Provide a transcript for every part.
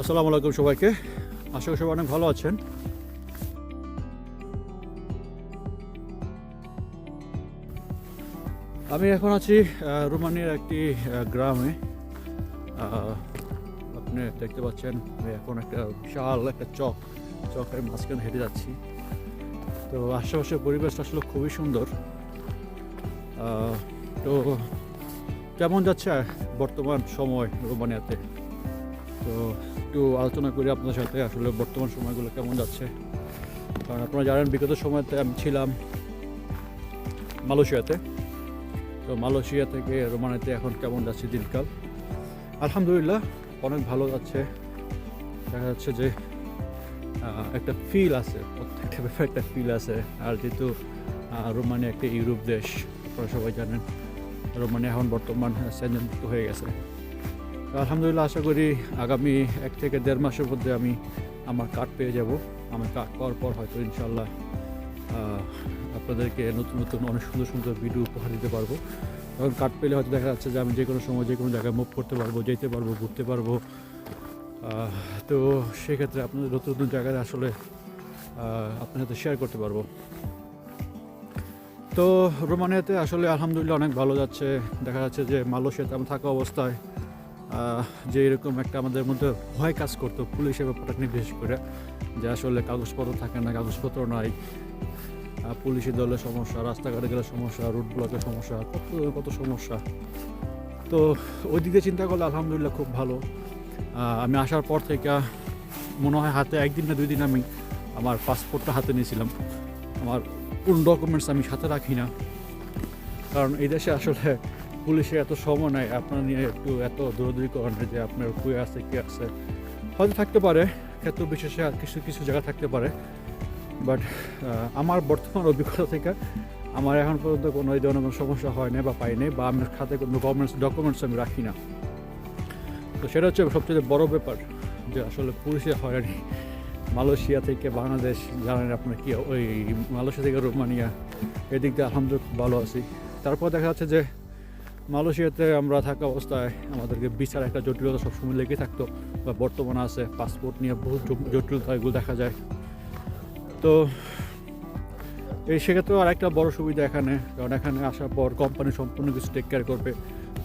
আসসালামু আলাইকুম সবাইকে। আশা করি সবাই অনেক ভালো আছেন। আমি এখন আছি রোমানিয়ার একটি গ্রামে। আপনি দেখতে পাচ্ছেন, আমি এখন একটা বিশাল একটা চক, চকের মাঝখানে হেঁটে যাচ্ছি। তো আশেপাশের পরিবেশটা আসলে খুবই সুন্দর। তো কেমন যাচ্ছে বর্তমান সময় রোমানিয়াতে? তো একটু আলোচনা করি আপনাদের সাথে আসলে বর্তমান সময়গুলো কেমন যাচ্ছে। কারণ আপনারা জানেন বিগত সময়তে আমি ছিলাম মালয়েশিয়াতে। তো মালয়েশিয়া থেকে রোমানিয়াতে এখন কেমন যাচ্ছে দিনকাল? আলহামদুলিল্লাহ অনেক ভালো যাচ্ছে। দেখা যাচ্ছে যে একটা ফিল আছে প্রত্যেকটা ব্যাপারে একটা ফিল আছে। আর যেহেতু আহ, রোমানিয়া একটা ইউরোপ দেশ আপনারা সবাই জানেন রোমানিয়া এখন বর্তমান সেঞ্জনভুক্ত হয়ে গেছে। আলহামদুলিল্লাহ আশা করি আগামী এক থেকে দেড় মাসের মধ্যে আমি আমার কার্ড পেয়ে যাব। আমার কার্ড পাওয়ার পর হয়তো ইনশাল্লাহ আপনাদেরকে নতুন নতুন অনেক সুন্দর সুন্দর ভিডিও উপহার দিতে পারব। তখন কার্ড পেলে হয়তো দেখা যাচ্ছে যে আমি যে কোনো সময় যে কোনো জায়গায় মুভ করতে পারব, যেতে পারব, ঘুরতে পারব। তো সেক্ষেত্রে আপনাদের নতুন নতুন জায়গায় আসলে আপনার সাথে শেয়ার করতে পারব। তো রোমানিয়াতে আসলে আলহামদুলিল্লাহ অনেক ভালো যাচ্ছে। দেখা যাচ্ছে যে মালয়েশিয়াতে আমি থাকা অবস্থায় যে এরকম একটা আমাদের মধ্যে ভয় কাজ করতো পুলিশের ব্যাপারটা নিয়ে করে, যে আসলে কাগজপত্র থাকে না, কাগজপত্র নাই। পুলিশি দলের সমস্যা, রাস্তাঘাটে গেলে সমস্যা রুট ব্লকের সমস্যা, কত কত সমস্যা। তো ওই দিকে চিন্তা করলে আলহামদুলিল্লাহ খুব ভালো। আমি আসার পর থেকে মনে হয় হাতে একদিন না দুই দিন আমি আমার পাসপোর্টটা হাতে নিয়েছিলাম। আমার কোন ডকুমেন্টস আমি সাথে রাখি না। কারণ এই দেশে আসলে পুলিশের এত সময় নাই, আপনার নিয়ে একটু এত দৌড়দৌড়ি করেন যে আপনার কুয়ে আছে, কি আছে। হয়তো থাকতে পারে ক্ষেত্র বিশেষে আর কিছু কিছু জায়গা থাকতে পারে। বাট আমার বর্তমান অভিজ্ঞতা থেকে আমার এখন পর্যন্ত কোনো এই ধরনের কোনো সমস্যা হয় না বা পাই বা আমার খাতে কোনো ডকুমেন্টস ডকুমেন্টস আমি রাখি না। তো সেটা হচ্ছে সবচেয়ে বড় ব্যাপার যে আসলে পুলিশের হয়রানি। মালয়েশিয়া থেকে বাংলাদেশ, জানেন আপনার কি, ওই মালয়েশিয়া থেকে রোমানিয়া, এদিক দিয়ে আলহামদুলিল্লাহ ভালো আছি। তারপর দেখা যাচ্ছে যে মালয়েশিয়াতে আমরা থাকা অবস্থায় আমাদেরকে বিচার একটা জটিলতা সবসময় লেগে থাকতো, বা বর্তমানে আছে, পাসপোর্ট নিয়ে বহু জটিলতা এগুলো দেখা যায়। তো এই সেক্ষেত্রেও আরেকটা বড় সুবিধা এখানে, কারণ এখানে আসার পর কোম্পানি সম্পূর্ণ কিছু টেক কেয়ার করবে,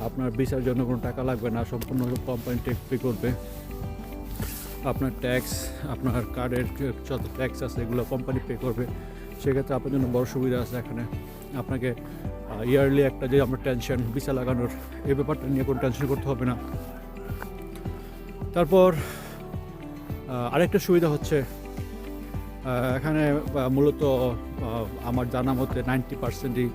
আপনার ভিসার জন্য কোনো টাকা লাগবে না, সম্পূর্ণ কোম্পানি টেক পে করবে। আপনার ট্যাক্স আপনার কার্ডের যত ট্যাক্স আছে, এগুলো কোম্পানি পে করবে। সেক্ষেত্রে আপনার জন্য বড় সুবিধা আছে এখানে। আপনাকে ইয়ারলি একটা যে আমরা টেনশন ভিসা লাগানোর, এই ব্যাপারটা নিয়ে কোনো টেনশন করতে হবে না। তারপর আরেকটা সুবিধা হচ্ছে এখানে মূলত আমার জানা মতে নাইনটি পার্সেন্টই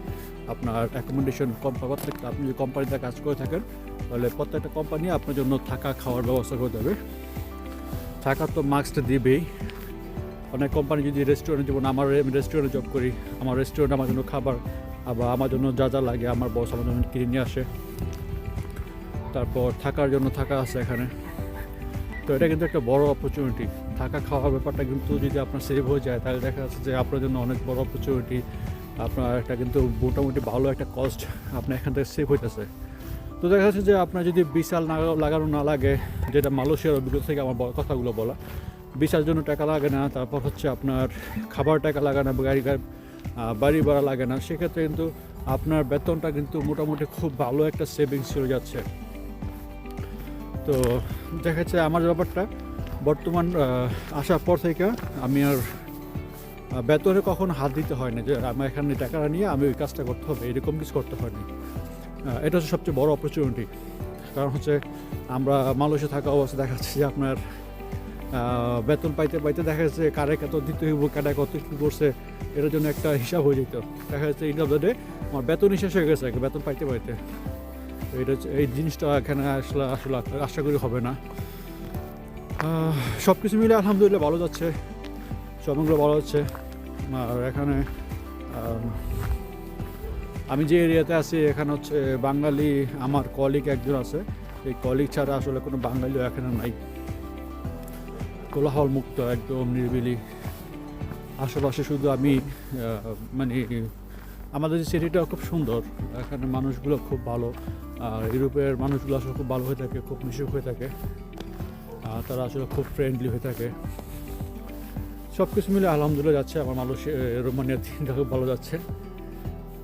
আপনার অ্যাকোমোডেশন প্রত্যেকটা আপনি যদি কোম্পানিতে কাজ করে থাকেন, তাহলে প্রত্যেকটা কোম্পানি আপনার জন্য থাকা খাওয়ার ব্যবস্থা করে দেবে। থাকার তো মাস্কটা দিবেই। অনেক কোম্পানি যদি রেস্টুরেন্টে যেমন আমার রেস্টুরেন্টে জব করি, আমার রেস্টুরেন্ট আমার জন্য খাবার আবার আমার জন্য যা যা লাগে আমার বস আমার জন্য কিনে নিয়ে আসে। তারপর থাকার জন্য থাকা আছে এখানে। তো এটা কিন্তু একটা বড় অপরচুনিটি থাকা, খাওয়ার ব্যাপারটা কিন্তু যদি আপনার সেভ হয়ে যায়, তাহলে দেখা যাচ্ছে যে আপনার জন্য অনেক বড় অপরচুনিটি আপনার একটা কিন্তু মোটামুটি ভালো একটা কস্ট আপনার এখান থেকে সেভ হইতেছে। তো দেখা যাচ্ছে যে আপনার যদি বিশাল না লাগানো না লাগে, যেটা মালয়েশিয়ার অভিজ্ঞতা থেকে আমার কথাগুলো বলা, বিশাল জন্য টাকা লাগে না, তারপর হচ্ছে আপনার খাবার টাকা লাগে না গাড়ি বাড়ি ভাড়া লাগে না। সেক্ষেত্রে কিন্তু আপনার বেতনটা কিন্তু মোটামুটি খুব ভালো একটা সেভিংস হয়ে যাচ্ছে। তো দেখা যাচ্ছে আমার ব্যাপারটা। বর্তমান আসার পর থেকে আমি আর বেতনে কখনো হাত দিতে হয় না, যে আমার এখানে টাকাটা নিয়ে আমি ওই কাজটা করতে হবে, এরকম কিছু করতে হয়নি এটা হচ্ছে সবচেয়ে বড় অপরচুনিটি কারণ হচ্ছে আমরা মালয়েশিয়া থাকা অবস্থা দেখা যাচ্ছে যে আপনার বেতন পাইতে পাইতে দেখা যাচ্ছে কারে কত দিতে হইব, কারা কত কী করছে, এটার জন্য একটা হিসাব হয়ে যেত। দেখা যাচ্ছে ইন্ড অফ দ্য ডে আমার বেতনই শেষ হয়ে গেছে, বেতন পাইতে পাইতে। তো এটা এই জিনিসটা এখানে আসলে আসলে আশা করি হবে না। সব কিছু মিলে আলহামদুলিল্লাহ ভালো যাচ্ছে শপিংগুলো ভালো হচ্ছে আর এখানে, আমি যে এরিয়াতে আছি, এখানে হচ্ছে বাঙালি, আমার কলিগ একজন আছে। এই কলিগ ছাড়া আসলে কোনো বাঙালিও এখানে নাই। কোলাহল মুক্ত একদম নিরিবিলি। আশেপাশে শুধু আমি মানে আমাদের যে সিটিটা খুব সুন্দর এখানে মানুষগুলো খুব ভালো, আর ইউরোপের মানুষগুলো আসলে খুব ভালো হয়ে থাকে, খুব মিশুক হয়ে থাকে তারা আসলে খুব ফ্রেন্ডলি হয়ে থাকে। সব কিছু মিলে আলহামদুলিল্লাহ যাচ্ছে, আমার মানুষ রোমানিয়ার দিনটা খুব ভালো যাচ্ছে।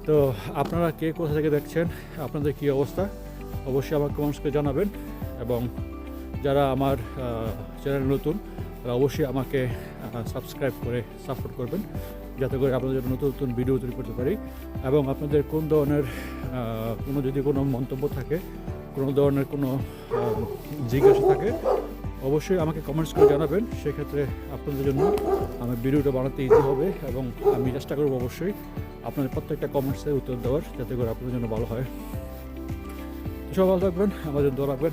তো আপনারা কে কোথা থেকে দেখছেন, আপনাদের কী অবস্থা? অবশ্যই আমার কমেন্টস করে জানাবেন, এবং যারা আমার চ্যানেল নতুন, তারা অবশ্যই আমাকে সাবস্ক্রাইব করে সাপোর্ট করবেন, যাতে করে আপনাদের নতুন নতুন ভিডিও তৈরি করতে পারি। এবং আপনাদের কোন ধরনের কোনো যদি কোনো মন্তব্য থাকে, কোনো ধরনের কোনো জিজ্ঞাসা থাকে, অবশ্যই আমাকে কমেন্টস করে জানাবেন। সেক্ষেত্রে আপনাদের জন্য আমার ভিডিওটা বানাতে ইজি হবে এবং আমি চেষ্টা করব অবশ্যই আপনাদের প্রত্যেকটা কমেন্টসের উত্তর দেওয়ার, যাতে করে আপনাদের জন্য ভালো হয়। তো সবাই ভালো থাকবেন আমাদের দোয়া রাখবেন।